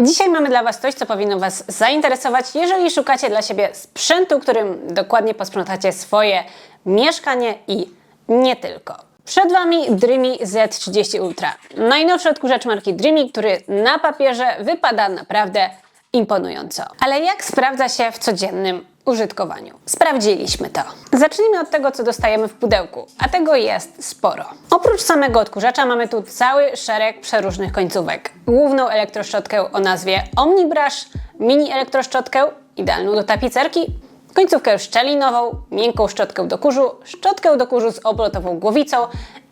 Dzisiaj mamy dla Was coś, co powinno Was zainteresować, jeżeli szukacie dla siebie sprzętu, którym dokładnie posprzątacie swoje mieszkanie i nie tylko. Przed Wami Dreamy Z30 Ultra. Najnowszy odkurzacz marki Dreamy, który na papierze wypada naprawdę imponująco. Ale jak sprawdza się w codziennym użytkowaniu? Sprawdziliśmy to. Zacznijmy od tego, co dostajemy w pudełku, a tego jest sporo. Oprócz samego odkurzacza mamy tu cały szereg przeróżnych końcówek. Główną elektroszczotkę o nazwie OmniBrush, mini elektroszczotkę, idealną do tapicerki, końcówkę szczelinową, miękką szczotkę do kurzu, szczotkę do kurzu z obrotową głowicą,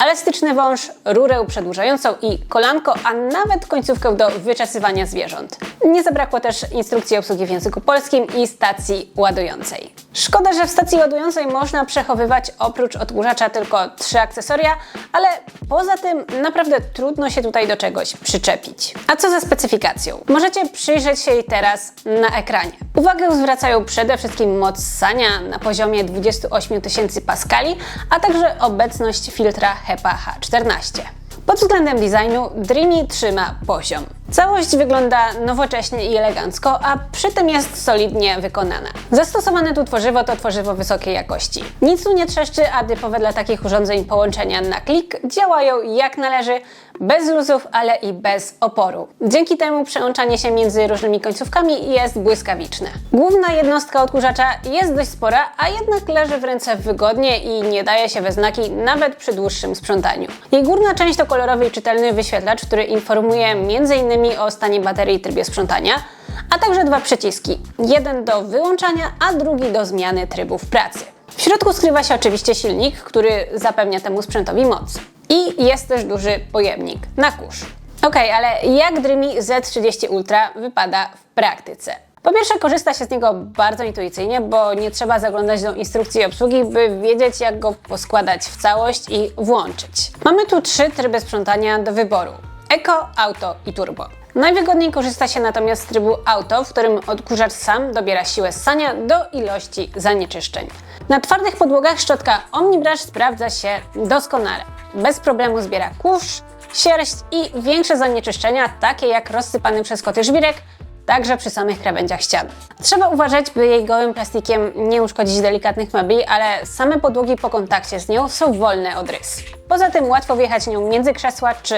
elastyczny wąż, rurę przedłużającą i kolanko, a nawet końcówkę do wyczesywania zwierząt. Nie zabrakło też instrukcji obsługi w języku polskim i stacji ładującej. Szkoda, że w stacji ładującej można przechowywać oprócz odkurzacza tylko trzy akcesoria, ale poza tym naprawdę trudno się tutaj do czegoś przyczepić. A co ze specyfikacją? Możecie przyjrzeć się jej teraz na ekranie. Uwagę zwracają przede wszystkim moc ssania na poziomie 28 tysięcy paskali, a także obecność filtra HEPA H14. Pod względem designu Dreamy trzyma poziom. Całość wygląda nowocześnie i elegancko, a przy tym jest solidnie wykonana. Zastosowane tu tworzywo to tworzywo wysokiej jakości. Nic tu nie trzeszczy, a typowe dla takich urządzeń połączenia na klik działają jak należy, bez luzów, ale i bez oporu. Dzięki temu przełączanie się między różnymi końcówkami jest błyskawiczne. Główna jednostka odkurzacza jest dość spora, a jednak leży w ręce wygodnie i nie daje się we znaki nawet przy dłuższym sprzątaniu. Jej górna część to kolorowy i czytelny wyświetlacz, który informuje m.in. o stanie baterii i trybie sprzątania, a także dwa przyciski. Jeden do wyłączania, a drugi do zmiany trybów pracy. W środku skrywa się oczywiście silnik, który zapewnia temu sprzętowi moc. I jest też duży pojemnik na kurz. Ok, ale jak Dreamy Z30 Ultra wypada w praktyce? Po pierwsze, korzysta się z niego bardzo intuicyjnie, bo nie trzeba zaglądać do instrukcji obsługi, by wiedzieć, jak go poskładać w całość i włączyć. Mamy tu trzy tryby sprzątania do wyboru: Eco, Auto i Turbo. Najwygodniej korzysta się natomiast z trybu Auto, w którym odkurzacz sam dobiera siłę ssania do ilości zanieczyszczeń. Na twardych podłogach szczotka OmniBrush sprawdza się doskonale. Bez problemu zbiera kurz, sierść i większe zanieczyszczenia, takie jak rozsypany przez koty żwirek, także przy samych krawędziach ścian. Trzeba uważać, by jej gołym plastikiem nie uszkodzić delikatnych mebli, ale same podłogi po kontakcie z nią są wolne od rys. Poza tym łatwo wjechać nią między krzesła czy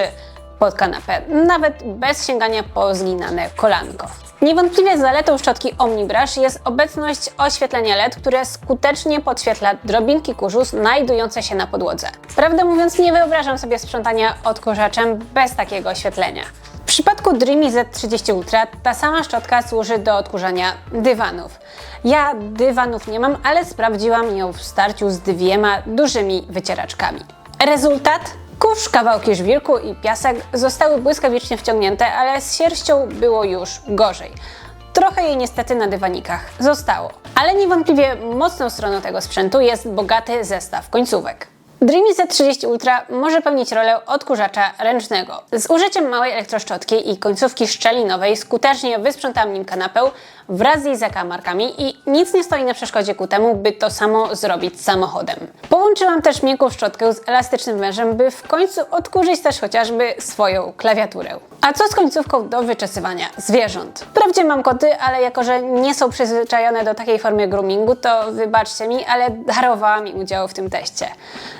pod kanapę, nawet bez sięgania po zginane kolanko. Niewątpliwie zaletą szczotki OmniBrush jest obecność oświetlenia LED, które skutecznie podświetla drobinki kurzu znajdujące się na podłodze. Prawdę mówiąc, nie wyobrażam sobie sprzątania odkurzaczem bez takiego oświetlenia. W przypadku Dreamy Z30 Ultra ta sama szczotka służy do odkurzania dywanów. Ja dywanów nie mam, ale sprawdziłam ją w starciu z dwiema dużymi wycieraczkami. Rezultat? Kurz, kawałki żwirku i piasek zostały błyskawicznie wciągnięte, ale z sierścią było już gorzej. Trochę jej niestety na dywanikach zostało. Ale niewątpliwie mocną stroną tego sprzętu jest bogaty zestaw końcówek. Dreamy Z30 Ultra może pełnić rolę odkurzacza ręcznego. Z użyciem małej elektroszczotki i końcówki szczelinowej skutecznie wysprzątam nim kanapę wraz z jej zakamarkami i nic nie stoi na przeszkodzie ku temu, by to samo zrobić samochodem. Połączyłam też miękką szczotkę z elastycznym wężem, by w końcu odkurzyć też chociażby swoją klawiaturę. A co z końcówką do wyczesywania zwierząt? Wprawdzie mam koty, ale jako że nie są przyzwyczajone do takiej formy groomingu, to wybaczcie mi, ale darowała mi udział w tym teście.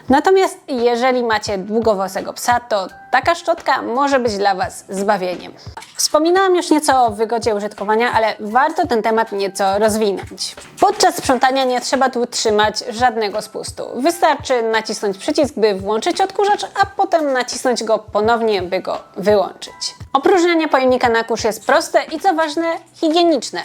Natomiast jeżeli macie długowłosego psa, to taka szczotka może być dla Was zbawieniem. Wspominałam już nieco o wygodzie użytkowania, ale warto ten temat nieco rozwinąć. Podczas sprzątania nie trzeba tu trzymać żadnego spustu. Wystarczy nacisnąć przycisk, by włączyć odkurzacz, a potem nacisnąć go ponownie, by go wyłączyć. Opróżnianie pojemnika na kurz jest proste i co ważne, higieniczne.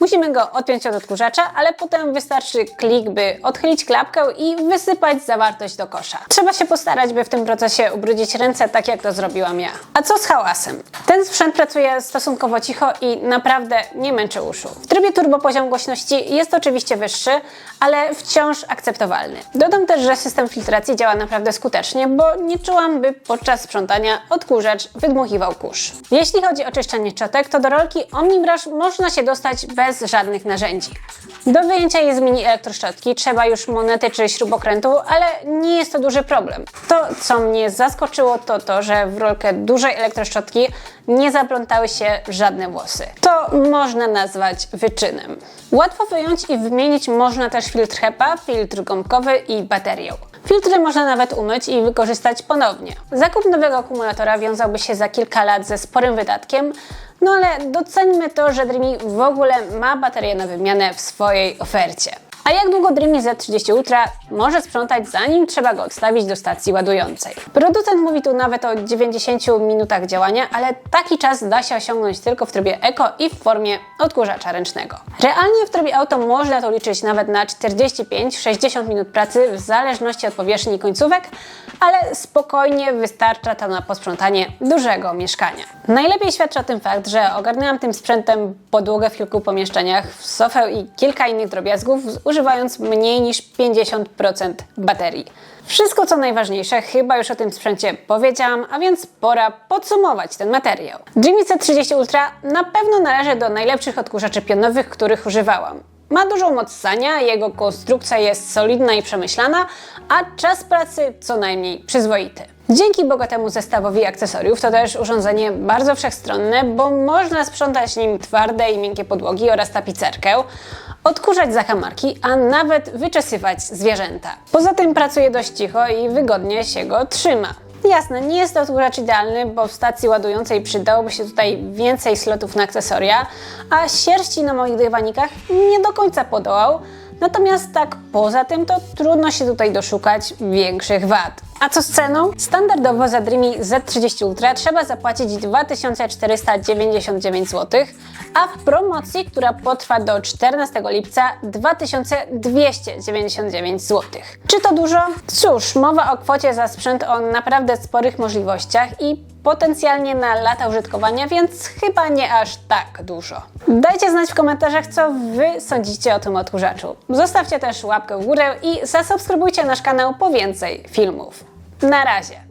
Musimy go odpiąć od odkurzacza, ale potem wystarczy klik, by odchylić klapkę i wysypać zawartość do kosza. Trzeba się postarać, by w tym procesie ubrudzić ręce, tak jak to zrobiłam ja. A co z hałasem? Ten sprzęt pracuje stosunkowo cicho i naprawdę nie męczy uszu. W trybie turbo poziom głośności jest oczywiście wyższy, ale wciąż akceptowalny. Dodam też, że system filtracji działa naprawdę skutecznie, bo nie czułam, by podczas sprzątania odkurzacz wydmuchiwał kurz. Jeśli chodzi o czyszczenie czotek, to do rolki OmniBrush można się dostać bez bez żadnych narzędzi. Do wyjęcia jej z mini elektroszczotki trzeba już monety czy śrubokrętu, ale nie jest to duży problem. To, co mnie zaskoczyło, to to, że w rolkę dużej elektroszczotki nie zaplątały się żadne włosy. To można nazwać wyczynem. Łatwo wyjąć i wymienić można też filtr HEPA, filtr gąbkowy i baterię. Filtry można nawet umyć i wykorzystać ponownie. Zakup nowego akumulatora wiązałby się za kilka lat ze sporym wydatkiem, no ale doceńmy to, że Dreamy w ogóle ma baterię na wymianę w swojej ofercie. A jak długo Dreamy Z30 Ultra może sprzątać, zanim trzeba go odstawić do stacji ładującej? Producent mówi tu nawet o 90 minutach działania, ale taki czas da się osiągnąć tylko w trybie Eco i w formie odkurzacza ręcznego. Realnie w trybie auto można to liczyć nawet na 45-60 minut pracy w zależności od powierzchni i końcówek, ale spokojnie wystarcza to na posprzątanie dużego mieszkania. Najlepiej świadczy o tym fakt, że ogarnęłam tym sprzętem podłogę w kilku pomieszczeniach, sofę i kilka innych drobiazgów, używając mniej niż 50% baterii. Wszystko co najważniejsze chyba już o tym sprzęcie powiedziałam, a więc pora podsumować ten materiał. Dreamy C30 Ultra na pewno należy do najlepszych odkurzaczy pionowych, których używałam. Ma dużą moc ssania, jego konstrukcja jest solidna i przemyślana, a czas pracy co najmniej przyzwoity. Dzięki bogatemu zestawowi akcesoriów to też urządzenie bardzo wszechstronne, bo można sprzątać nim twarde i miękkie podłogi oraz tapicerkę, odkurzać zakamarki, a nawet wyczesywać zwierzęta. Poza tym pracuje dość cicho i wygodnie się go trzyma. Jasne, nie jest to odkurzacz idealny, bo w stacji ładującej przydałoby się tutaj więcej slotów na akcesoria, a sierści na moich dywanikach nie do końca podołał. Natomiast tak poza tym to trudno się tutaj doszukać większych wad. A co z ceną? Standardowo za Dreamy Z30 Ultra trzeba zapłacić 2499 zł, a w promocji, która potrwa do 14 lipca 2299 zł. Czy to dużo? Cóż, mowa o kwocie za sprzęt o naprawdę sporych możliwościach i potencjalnie na lata użytkowania, więc chyba nie aż tak dużo. Dajcie znać w komentarzach, co Wy sądzicie o tym odkurzaczu. Zostawcie też łapkę w górę i zasubskrybujcie nasz kanał po więcej filmów. Na razie!